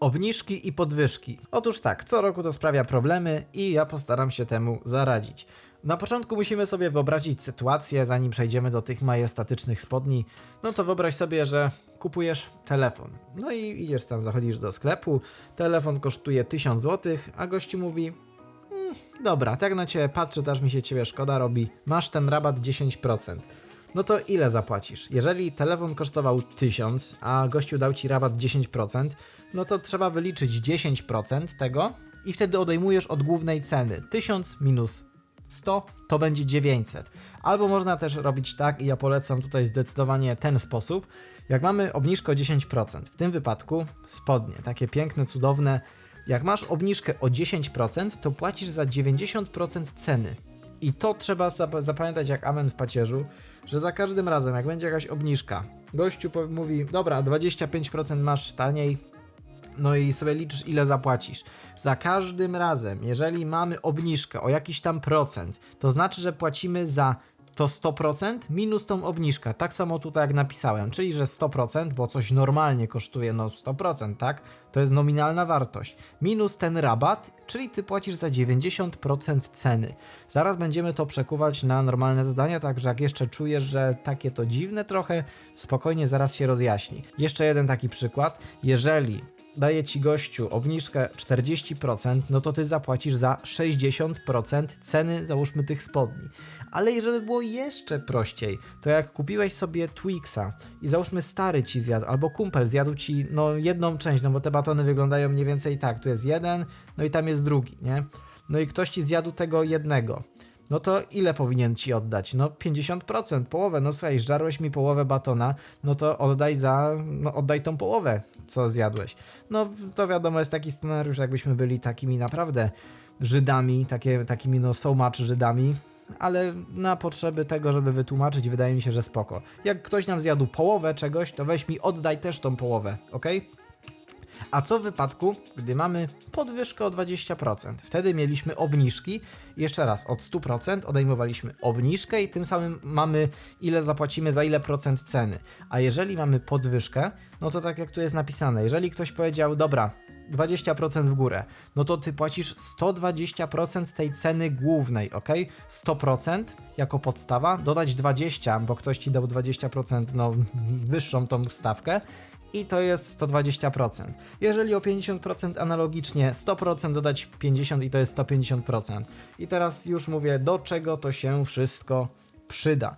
Obniżki i podwyżki. Otóż tak, co roku to sprawia problemy i ja postaram się temu zaradzić. Na początku musimy sobie wyobrazić sytuację, zanim przejdziemy do tych majestatycznych spodni. No to wyobraź sobie, że kupujesz telefon. No i idziesz tam, zachodzisz do sklepu, telefon kosztuje 1000 zł, a gościu mówi: "Mm, Dobra, tak na ciebie patrzę, też mi się ciebie szkoda robi. Masz ten rabat 10%. No to ile zapłacisz? Jeżeli telefon kosztował 1000, a gościu dał ci rabat 10%, no to trzeba wyliczyć 10% tego i wtedy odejmujesz od głównej ceny. 1000 minus 100 to będzie 900. Albo można też robić tak, i ja polecam tutaj zdecydowanie ten sposób. Jak mamy obniżkę o 10%, w tym wypadku spodnie, takie piękne, cudowne. Jak masz obniżkę o 10%, to płacisz za 90% ceny. I to trzeba zap- zapamiętać jak amen w pacierzu, że za każdym razem, jak będzie jakaś obniżka, gościu mówi, dobra, 25% masz taniej, no i sobie liczysz, ile zapłacisz. Za każdym razem, jeżeli mamy obniżkę o jakiś tam procent, to znaczy, że płacimy za to 100% minus tą obniżkę. Tak samo tutaj jak napisałem, czyli że 100%, bo coś normalnie kosztuje no 100%, tak? To jest nominalna wartość. Minus ten rabat, czyli ty płacisz za 90% ceny. Zaraz będziemy to przekuwać na normalne zadania, także jak jeszcze czujesz, że takie to dziwne trochę, spokojnie zaraz się rozjaśni. Jeszcze jeden taki przykład. Jeżeli daje ci gościu obniżkę 40%, no to ty zapłacisz za 60% ceny, załóżmy, tych spodni. Ale żeby było jeszcze prościej, to jak kupiłeś sobie Twixa i załóżmy stary ci zjadł, albo kumpel zjadł ci no jedną część, no bo te batony wyglądają mniej więcej tak, tu jest jeden, no i tam jest drugi, nie? No i ktoś ci zjadł tego jednego. No to ile powinien ci oddać? No 50%, połowę. No słuchaj, żarłeś mi połowę batona, no to oddaj za, no oddaj tą połowę, co zjadłeś. No to wiadomo, jest taki scenariusz, jakbyśmy byli takimi naprawdę Żydami, takie, takimi no so much Żydami, ale na potrzeby tego, żeby wytłumaczyć, wydaje mi się, że spoko. Jak ktoś nam zjadł połowę czegoś, to weź mi oddaj też tą połowę, ok? A co w wypadku, gdy mamy podwyżkę o 20%? Wtedy mieliśmy obniżki. Jeszcze raz, od 100% odejmowaliśmy obniżkę i tym samym mamy ile zapłacimy za ile procent ceny. A jeżeli mamy podwyżkę, no to tak jak tu jest napisane, jeżeli ktoś powiedział, dobra, 20% w górę, no to ty płacisz 120% tej ceny głównej, ok? 100% jako podstawa, dodać 20, bo ktoś ci dał 20%, no wyższą tą stawkę i to jest 120%. Jeżeli o 50% analogicznie 100% dodać 50 i to jest 150%. I teraz już mówię, do czego to się wszystko przyda.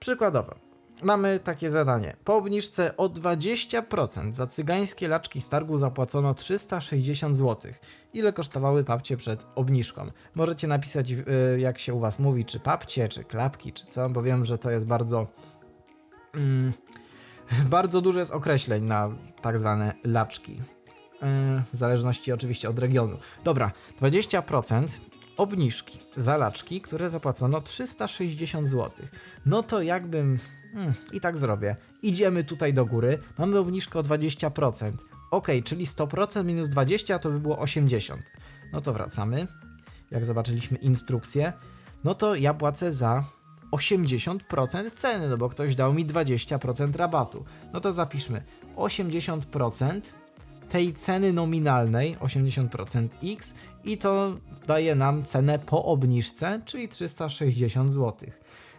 Przykładowo, mamy takie zadanie. Po obniżce o 20% za cygańskie laczki z targu zapłacono 360 zł. Ile kosztowały papcie przed obniżką? Możecie napisać, yy, jak się u Was mówi, czy papcie, czy klapki, czy co, bo wiem, że to jest bardzo. Mm, bardzo dużo jest określeń na tak zwane laczki. Yy, w zależności oczywiście od regionu. Dobra, 20% obniżki za laczki, które zapłacono 360 zł. No to jakbym. Hmm, I tak zrobię. Idziemy tutaj do góry, mamy obniżkę o 20%. Ok, czyli 100% minus 20 to by było 80. No to wracamy. Jak zobaczyliśmy instrukcję, no to ja płacę za 80% ceny, no bo ktoś dał mi 20% rabatu. No to zapiszmy 80% tej ceny nominalnej, 80% x i to daje nam cenę po obniżce, czyli 360 zł.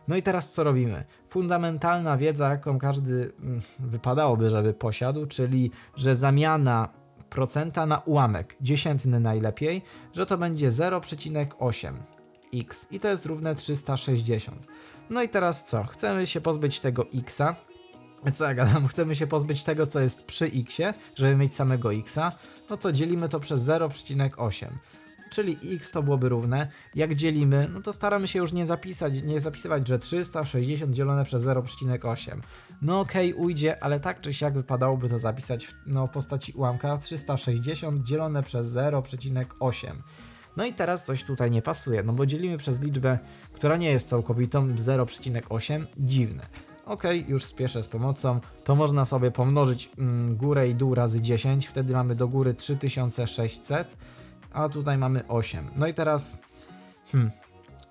No i teraz co robimy? Fundamentalna wiedza, jaką każdy mm, wypadałoby, żeby posiadł, czyli że zamiana procenta na ułamek, dziesiętny najlepiej, że to będzie 0,8 x i to jest równe 360. No i teraz co? Chcemy się pozbyć tego xa. Co ja gadam? Chcemy się pozbyć tego, co jest przy x, żeby mieć samego x. No to dzielimy to przez 0,8. Czyli x to byłoby równe. Jak dzielimy, no to staramy się już nie zapisać, nie zapisywać, że 360 dzielone przez 0,8. No okej, okay, ujdzie, ale tak czy siak wypadałoby to zapisać w, no, w postaci ułamka 360 dzielone przez 0,8. No i teraz coś tutaj nie pasuje, no bo dzielimy przez liczbę, która nie jest całkowitą 0,8. Dziwne. Ok, już spieszę z pomocą. To można sobie pomnożyć mm, górę i dół razy 10, wtedy mamy do góry 3600, a tutaj mamy 8. No i teraz, hmm,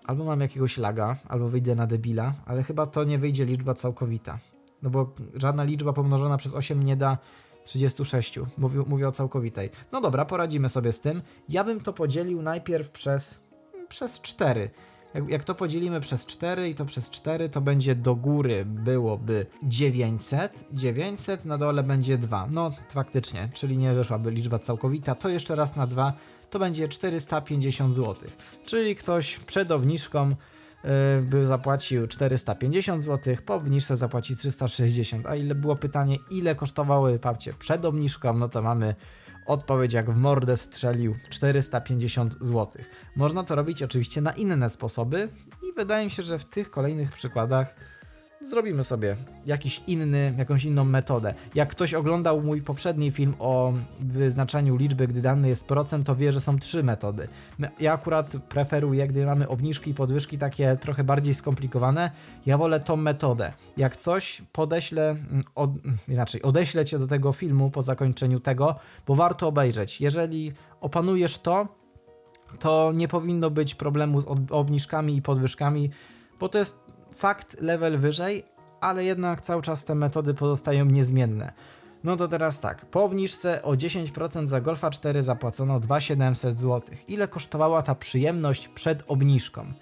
albo mam jakiegoś laga, albo wyjdę na debila, ale chyba to nie wyjdzie liczba całkowita. No bo żadna liczba pomnożona przez 8 nie da 36. Mówił, mówię o całkowitej. No dobra, poradzimy sobie z tym. Ja bym to podzielił najpierw przez, przez 4. Jak, jak to podzielimy przez 4 i to przez 4, to będzie do góry byłoby 900. 900 na dole będzie 2. No faktycznie, czyli nie wyszłaby liczba całkowita. To jeszcze raz na 2 to będzie 450 zł. Czyli ktoś przed obniżką by zapłacił 450 zł, po obniżce zapłaci 360. A ile było pytanie, ile kosztowały papcie przed obniżką, no to mamy odpowiedź jak w mordę strzelił 450 zł. Można to robić oczywiście na inne sposoby i wydaje mi się, że w tych kolejnych przykładach zrobimy sobie jakiś inny, jakąś inną metodę. Jak ktoś oglądał mój poprzedni film o wyznaczaniu liczby, gdy dany jest procent, to wie, że są trzy metody. Ja akurat preferuję, gdy mamy obniżki i podwyżki takie trochę bardziej skomplikowane, ja wolę tą metodę. Jak coś podeślę, mm, od, mm, inaczej, odeślę cię do tego filmu po zakończeniu tego, bo warto obejrzeć. Jeżeli opanujesz to, to nie powinno być problemu z ob- obniżkami i podwyżkami, bo to jest fakt level wyżej, ale jednak cały czas te metody pozostają niezmienne. No to teraz tak, po obniżce o 10% za Golfa 4 zapłacono 2700 zł. Ile kosztowała ta przyjemność przed obniżką?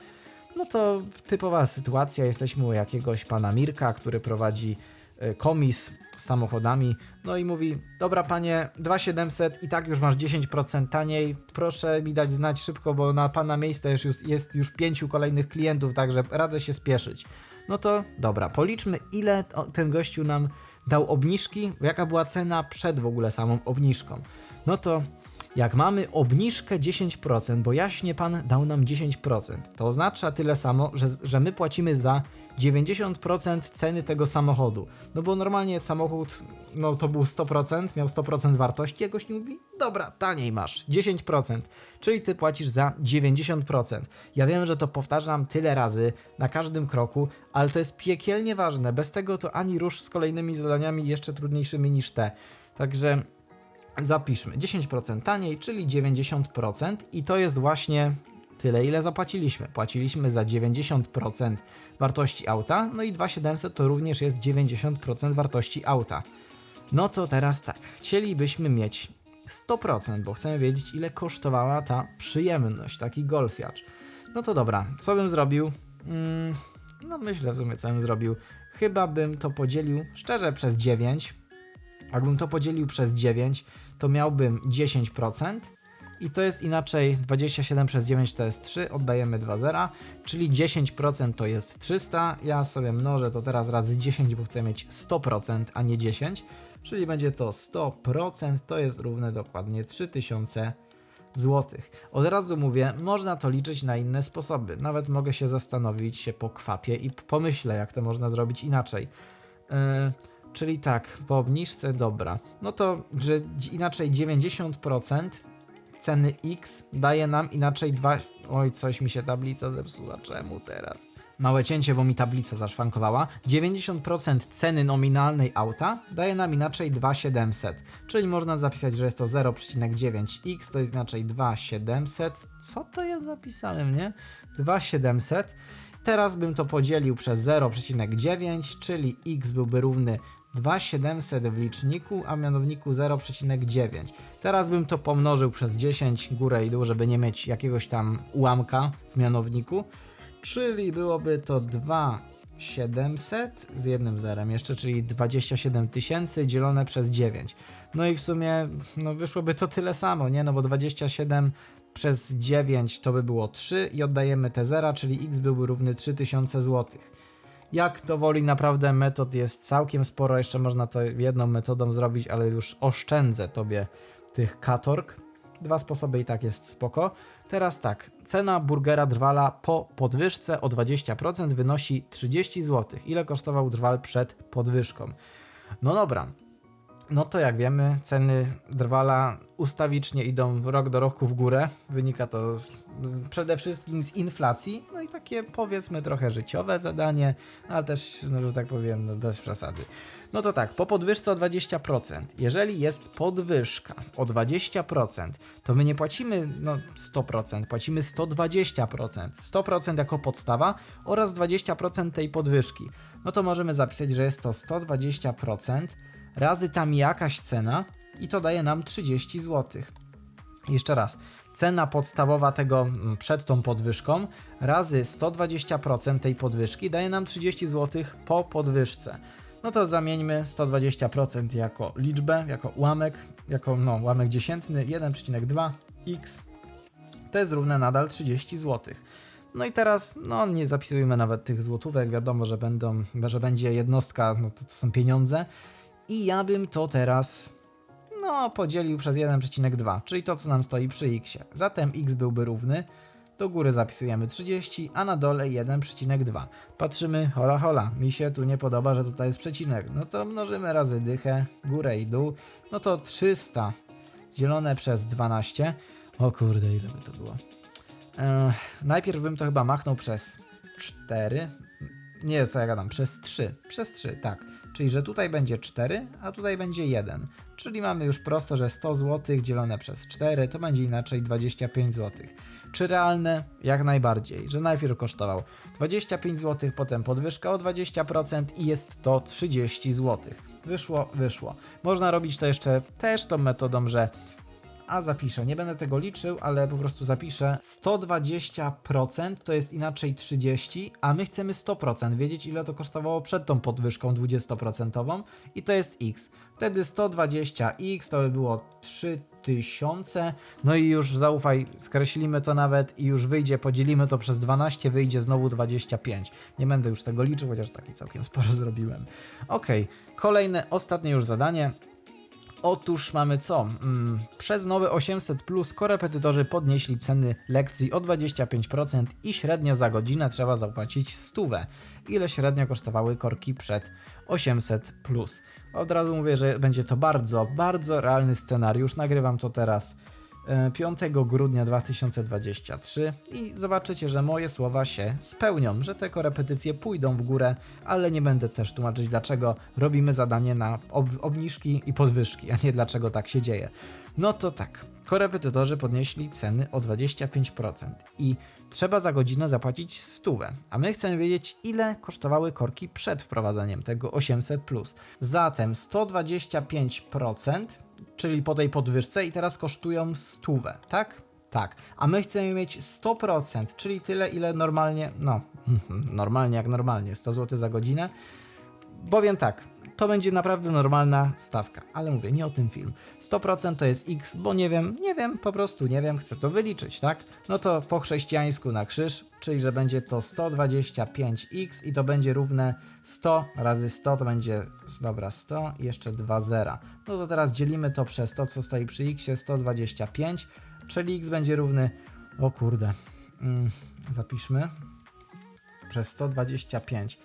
No to typowa sytuacja, jesteśmy u jakiegoś pana Mirka, który prowadzi komis z samochodami, no i mówi, dobra panie, 2700 i tak już masz 10% taniej, proszę mi dać znać szybko, bo na pana miejsce już, już- jest już pięciu kolejnych klientów, także radzę się spieszyć. No to dobra, policzmy ile ten gościu nam dał obniżki, jaka była cena przed w ogóle samą obniżką. No to jak mamy obniżkę 10%, bo jaśnie pan dał nam 10%, to oznacza tyle samo, że, że my płacimy za 90% ceny tego samochodu. No bo normalnie samochód, no to był 100%, miał 100% wartości, a gość mówi, dobra, taniej masz, 10%, czyli ty płacisz za 90%. Ja wiem, że to powtarzam tyle razy, na każdym kroku, ale to jest piekielnie ważne, bez tego to ani rusz z kolejnymi zadaniami jeszcze trudniejszymi niż te. Także zapiszmy 10% taniej, czyli 90% i to jest właśnie tyle, ile zapłaciliśmy. Płaciliśmy za 90% wartości auta, no i 2700 to również jest 90% wartości auta. No to teraz tak, chcielibyśmy mieć 100%, bo chcemy wiedzieć, ile kosztowała ta przyjemność, taki golfiacz. No to dobra, co bym zrobił? Mm, no myślę w sumie, co bym zrobił. Chyba bym to podzielił szczerze przez 9. Jakbym to podzielił przez 9, to miałbym 10%. I to jest inaczej 27 przez 9 to jest 3, oddajemy 2 zera, czyli 10% to jest 300. Ja sobie mnożę to teraz razy 10, bo chcę mieć 100%, a nie 10. Czyli będzie to 100%, to jest równe dokładnie 3000 złotych. Od razu mówię, można to liczyć na inne sposoby. Nawet mogę się zastanowić, się pokwapię i pomyślę, jak to można zrobić inaczej. Yy, czyli tak, po obniżce, dobra. No to, że inaczej 90% ceny X daje nam inaczej 2. Oj, coś mi się tablica zepsuła. Czemu teraz? Małe cięcie, bo mi tablica zaszwankowała. 90% ceny nominalnej auta daje nam inaczej 2700. Czyli można zapisać, że jest to 0,9x, to jest inaczej 2700. Co to jest zapisane, nie? 2700. Teraz bym to podzielił przez 0,9, czyli x byłby równy 2700 w liczniku, a mianowniku 0,9. Teraz bym to pomnożył przez 10 górę i dół, żeby nie mieć jakiegoś tam ułamka w mianowniku, czyli byłoby to 2700 z jednym zerem jeszcze, czyli 27 tysięcy dzielone przez 9. No i w sumie no wyszłoby to tyle samo, nie? No bo 27 przez 9 to by było 3 i oddajemy te zera, czyli x byłby równy 3000 zł. Jak to woli, naprawdę metod jest całkiem sporo. Jeszcze można to jedną metodą zrobić, ale już oszczędzę tobie tych katorg. Dwa sposoby i tak jest spoko. Teraz tak, cena burgera drwala po podwyżce o 20% wynosi 30 zł. Ile kosztował drwal przed podwyżką? No dobra, no to jak wiemy, ceny drwala ustawicznie idą rok do roku w górę. Wynika to z, z, przede wszystkim z inflacji. No i takie powiedzmy trochę życiowe zadanie, ale też, no, że tak powiem, no, bez przesady. No to tak, po podwyżce o 20%. Jeżeli jest podwyżka o 20%, to my nie płacimy no, 100%, płacimy 120%. 100% jako podstawa oraz 20% tej podwyżki. No to możemy zapisać, że jest to 120% razy tam jakaś cena i to daje nam 30 zł. Jeszcze raz, cena podstawowa tego mm, przed tą podwyżką razy 120% tej podwyżki daje nam 30 zł po podwyżce. No to zamieńmy 120% jako liczbę, jako ułamek, jako no, ułamek dziesiętny 1,2x to jest równe nadal 30 zł. No i teraz, no nie zapisujmy nawet tych złotówek, wiadomo, że będą, że będzie jednostka, no to, to są pieniądze. I ja bym to teraz, no podzielił przez 1,2, czyli to co nam stoi przy x. Zatem x byłby równy, do góry zapisujemy 30, a na dole 1,2. Patrzymy, hola hola, mi się tu nie podoba, że tutaj jest przecinek. No to mnożymy razy dychę, górę i dół, no to 300 dzielone przez 12. O kurde, ile by to było? Najpierw bym to chyba machnął przez 4. Nie, co ja gadam, przez 3. Przez 3, tak. Czyli, że tutaj będzie 4, a tutaj będzie 1. Czyli mamy już prosto, że 100 zł dzielone przez 4 to będzie inaczej 25 zł. Czy realne? Jak najbardziej, że najpierw kosztował 25 zł, potem podwyżka o 20% i jest to 30 zł. Wyszło, wyszło. Można robić to jeszcze też tą metodą, że a zapiszę, nie będę tego liczył, ale po prostu zapiszę 120% to jest inaczej 30, a my chcemy 100%, wiedzieć ile to kosztowało przed tą podwyżką 20% i to jest x. Wtedy 120x to by było 3000, no i już zaufaj, skreślimy to nawet i już wyjdzie, podzielimy to przez 12, wyjdzie znowu 25. Nie będę już tego liczył, chociaż taki całkiem sporo zrobiłem. Ok, kolejne, ostatnie już zadanie. Otóż mamy co? Mm, przez nowy 800 plus korepetytorzy podnieśli ceny lekcji o 25% i średnio za godzinę trzeba zapłacić stówę. Ile średnio kosztowały korki przed 800 plus? Od razu mówię, że będzie to bardzo, bardzo realny scenariusz. Nagrywam to teraz 5 grudnia 2023 i zobaczycie, że moje słowa się spełnią, że te korepetycje pójdą w górę, ale nie będę też tłumaczyć dlaczego robimy zadanie na ob obniżki i podwyżki, a nie dlaczego tak się dzieje. No to tak, korepetytorzy podnieśli ceny o 25% i trzeba za godzinę zapłacić stówę, a my chcemy wiedzieć ile kosztowały korki przed wprowadzeniem tego 800+. Zatem 125% czyli po tej podwyżce i teraz kosztują stówę, tak? Tak. A my chcemy mieć 100%, czyli tyle, ile normalnie, no, normalnie jak normalnie, 100 zł za godzinę. Bowiem tak, to będzie naprawdę normalna stawka, ale mówię, nie o tym film. 100% to jest x, bo nie wiem, nie wiem, po prostu nie wiem, chcę to wyliczyć, tak? No to po chrześcijańsku na krzyż, czyli że będzie to 125x i to będzie równe 100 razy 100 to będzie, dobra, 100 i jeszcze 2 zera. No to teraz dzielimy to przez to, co stoi przy x, 125, czyli x będzie równy, o kurde, mm, zapiszmy, przez 125.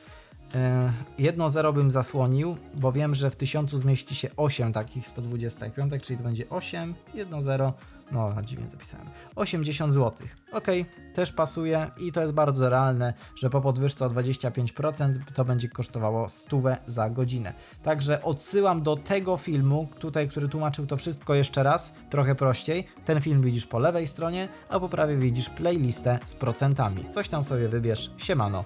E, Jedno zero bym zasłonił, bo wiem, że w 1000 zmieści się 8 takich 125, czyli to będzie 8, 1 zero, no dziwnie zapisałem, 80 zł. Ok, też pasuje i to jest bardzo realne, że po podwyżce o 25% to będzie kosztowało stówę za godzinę. Także odsyłam do tego filmu, tutaj, który tłumaczył to wszystko jeszcze raz, trochę prościej. Ten film widzisz po lewej stronie, a po prawej widzisz playlistę z procentami. Coś tam sobie wybierz. Siemano.